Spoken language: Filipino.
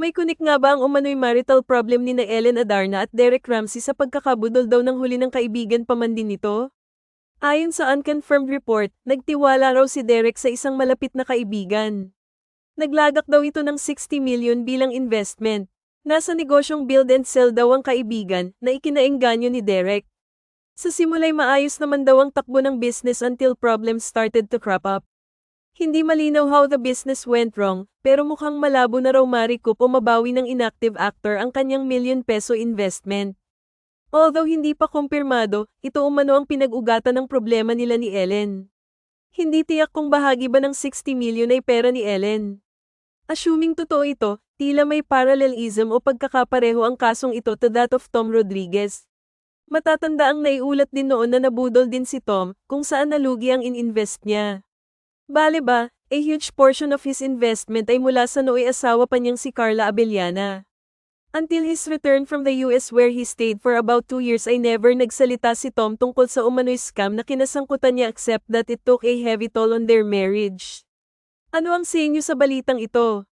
May kunik nga ba ang umano'y marital problem ni na Ellen Adarna at Derek Ramsey sa pagkakabudol daw ng huli ng kaibigan pa man din nito? Ayon sa unconfirmed report, nagtiwala raw si Derek sa isang malapit na kaibigan. Naglagak daw ito ng 60 million bilang investment. Nasa negosyong build and sell daw ang kaibigan na ikinaengganyo ni Derek. Sa simulay maayos naman daw ang takbo ng business until problems started to crop up. Hindi malinaw how the business went wrong, pero mukhang malabo na raw marikup o mabawi ng inactive actor ang kanyang million peso investment. Although hindi pa kumpirmado, ito umano ang pinag-ugatan ng problema nila ni Ellen. Hindi tiyak kung bahagi ba ng 60 million ay pera ni Ellen. Assuming totoo ito, tila may parallelism o pagkakapareho ang kasong ito to that of Tom Rodriguez. Matatanda ang naiulat din noon na nabudol din si Tom kung saan nalugi ang in-invest niya. Bale ba, a huge portion of his investment ay mula sa nooy asawa pa niyang si Carla Abellana. Until his return from the US where he stayed for about two years ay never nagsalita si Tom tungkol sa umano'y scam na kinasangkutan niya except that it took a heavy toll on their marriage. Ano ang sa inyo sa balitang ito?